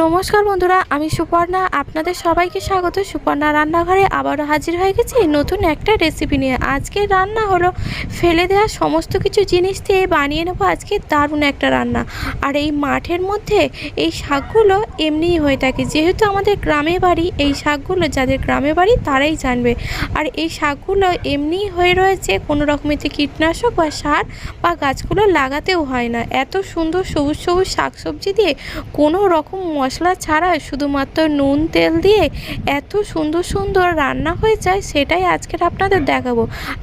নমস্কার বন্ধুরা, আমি সুপর্ণা। আপনাদের সবাইকে স্বাগত। সুপর্ণা রান্নাঘরে আবারও হাজির হয়ে গেছি নতুন একটা রেসিপি নিয়ে। আজকে রান্না হলো ফেলে দেওয়া সমস্ত কিছু জিনিস দিয়ে বানিয়ে নেব আজকে দারুণ একটা রান্না। আর এই মাঠের মধ্যে এই শাকগুলো এমনিই হয়ে থাকে। যেহেতু আমাদের গ্রামে বাড়ি, এই শাকগুলো যাদের গ্রামে বাড়ি তারাই জানবে। আর এই শাকগুলো এমনিই হয়ে রয়েছে কোনো রকমেতে কীটনাশক বা সার বা গাছগুলো লাগাতেও হয় না। এত সুন্দর সবুজ সবুজ শাকসবজি দিয়ে কোনো রকম মশলা ছাড়া শুধুমাত্র নুন, তেল দিয়ে এত সুন্দর সুন্দর রান্না হয়ে যায়, সেটাই আজকের আপনাদের দেখাবো।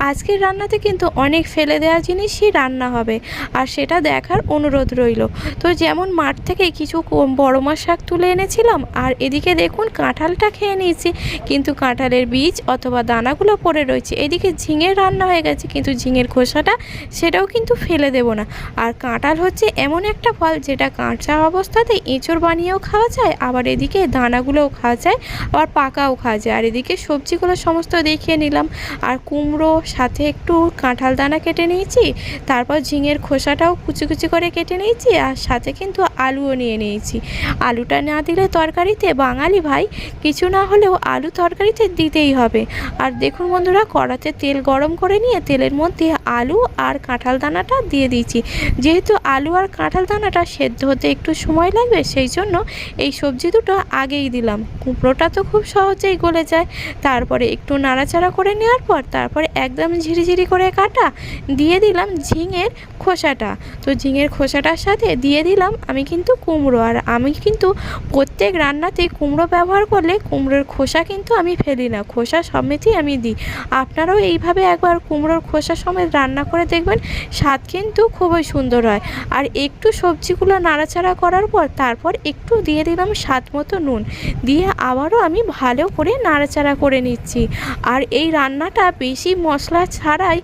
আজকের রান্নাতে কিন্তু অনেক ফেলে দেওয়া জিনিসই রান্না হবে, আর সেটা দেখার অনুরোধ রইল। তো যেমন মাঠ থেকে কিছু বড় মাছ শাক তুলে এনেছিলাম, আর এদিকে দেখুন কাঁঠালটা খেয়ে নিয়েছি, কিন্তু কাঁঠালের বীজ অথবা দানাগুলো পড়ে রয়েছে। এদিকে ঝিঙের রান্না হয়ে গেছে, কিন্তু ঝিঙের খোসাটা সেটাও কিন্তু ফেলে দেবো না। আর কাঁঠাল হচ্ছে এমন একটা ফল, যেটা কাঁচা অবস্থাতে এঁচড় বানিয়েও খাওয়া যায়, আবার এদিকে দানাগুলোও খাওয়া যায়, আবার পাকাও খাওয়া যায়। আর এদিকে সবজিগুলো সমস্ত দেখিয়ে নিলাম। আর কুমড়ো, সাথে একটু কাঁঠাল দানা কেটে নিয়েছি, তারপর ঝিঙের খোসাটাও কুচি কুচি করে কেটে নিয়েছি, আর সাথে কিন্তু আলুও নিয়ে নিয়েছি। আলুটা না দিলে তরকারিতে, বাঙালি ভাই, কিছু না হলেও আলু তরকারিতে দিতেই হবে। আর দেখুন বন্ধুরা, কড়াতে তেল গরম করে নিয়ে তেলের মধ্যে আলু আর কাঁঠাল দানাটা দিয়ে দিয়েছি। যেহেতু আলু আর কাঁঠাল দানাটা সেদ্ধ হতে একটু সময় লাগবে, সেই জন্য এই সবজি দুটো আগেই দিলাম। কুমড়োটা তো খুব সহজেই গলে যায়। তারপরে একটু নাড়াচাড়া করে নেওয়ার পর তারপরে একদম ঝিরিঝিরি করে কাটা দিয়ে দিলাম ঝিঙের খোসাটা। তো ঝিঙের খোসাটার সাথে দিয়ে দিলাম আমি কিন্তু কুমড়ো। আর আমি কিন্তু প্রত্যেক রান্নাতেই কুমড়ো ব্যবহার করলে কুমড়োর খোসা কিন্তু আমি ফেলি না। খোসা সমেতই আমি দিই। আপনারাও এইভাবে একবার কুমড়োর খোসা সমেত রান্না করে দেখবেন, স্বাদ কিন্তু খুবই সুন্দর হয়। আর একটু সবজিগুলো নাড়াচাড়া করার পর তারপর একটু দিয়ে দিলাম স্বাদ মতো নুন। দিয়ে আবারও আমি ভালো করে নাড়াচাড়া করে নিচ্ছি। আর এই রান্নাটা বেশি মশলা ছাড়াই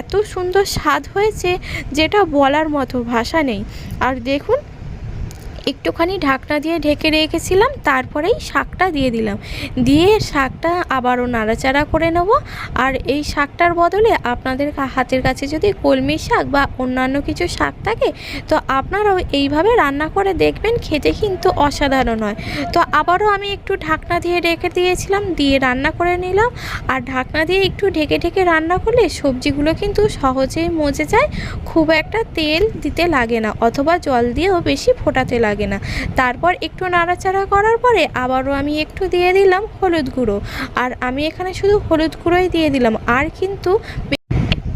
এত সুন্দর স্বাদ হয়েছে যেটা বলার মতো ভাষা নেই। আর দেখুন একটুখানি ঢাকনা দিয়ে ঢেকে রেখেছিলাম, তারপরেই শাকটা দিয়ে দিলাম। দিয়ে শাকটা আবারও নাড়াচাড়া করে নেব। আর এই শাকটার বদলে আপনাদের হাতের কাছে যদি কলমি শাক বা অন্যান্য কিছু শাক থাকে, তো আপনারাও এইভাবে রান্না করে দেখবেন, খেতে কিন্তু অসাধারণ হয়। তো আবারও আমি একটু ঢাকনা দিয়ে রেখে দিয়েছিলাম, দিয়ে রান্না করে নিলাম। আর ঢাকনা দিয়ে একটু ঢেকে ঢেকে রান্না করলে সবজিগুলো কিন্তু সহজেই মজে যায়। খুব একটা তেল দিতে লাগে না, অথবা জল দিয়েও বেশি ফোটাতে লাগে না। তারপর একটু নাড়াচাড়া করার পরে আবারও আমি একটু দিয়ে দিলাম হলুদ গুঁড়ো। আর আমি এখানে শুধু হলুদ গুঁড়োই দিয়ে দিলাম। আর কিন্তু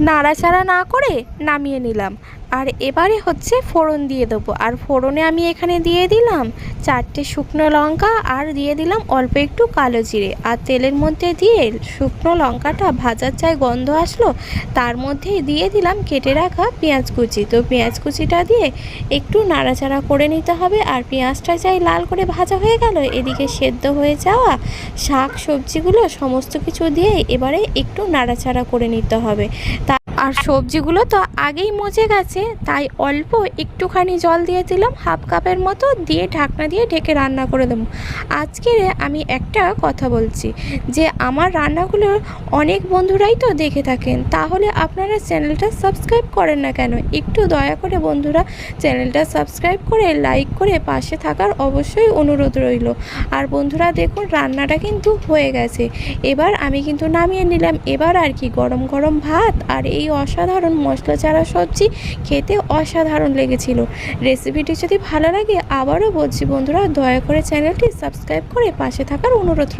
নাড়াচাড়া না করে নামিয়ে নিলাম। আর এবারে হচ্ছে ফোড়ন দিয়ে দেবো। আর ফোড়নে আমি এখানে দিয়ে দিলাম চারটে শুকনো লঙ্কা আর দিয়ে দিলাম অল্প একটু কালো জিরে। আর তেলের মধ্যে দিয়ে শুকনো লঙ্কাটা ভাজার চাই গন্ধ আসলো, তার মধ্যে দিয়ে দিলাম কেটে রাখা পেঁয়াজ কুচি। তো পেঁয়াজ কুচিটা দিয়ে একটু নাড়াচাড়া করে নিতে হবে। আর পেঁয়াজটা চাই লাল করে ভাজা হয়ে গেল, এদিকে সেদ্ধ হয়ে যাওয়া শাক সবজিগুলো সমস্ত কিছু দিয়ে এবারে একটু নাড়াচাড়া করে নিতে হবে। আর সবজিগুলো তো আগেই মজে গেছে, তাই অল্প একটুখানি জল দিয়ে দিলাম, হাফ কাপের মতো দিয়ে ঢাকনা দিয়ে ঢেকে রান্না করে দেবো। আজকে আমি একটা কথা বলছি, যে আমার রান্নাগুলো অনেক বন্ধুরাই তো দেখে থাকেন, তাহলে আপনারা চ্যানেলটা সাবস্ক্রাইব করেন না কেন? একটু দয়া করে বন্ধুরা চ্যানেলটা সাবস্ক্রাইব করে, লাইক করে পাশে থাকার অবশ্যই অনুরোধ রইল। আর বন্ধুরা দেখুন, রান্নাটা কিন্তু হয়ে গেছে। এবার আমি কিন্তু নামিয়ে নিলাম। এবার আর কি, গরম গরম ভাত আর এই অসাধারণ মশলা, চারা, সবজি খেতে অসাধারণ লেগেছিল। রেসিপিটি যদি ভালো লাগে আবারও বলছি বন্ধুরা, দয়া করে চ্যানেলটি সাবস্ক্রাইব করে পাশে থাকার অনুরোধ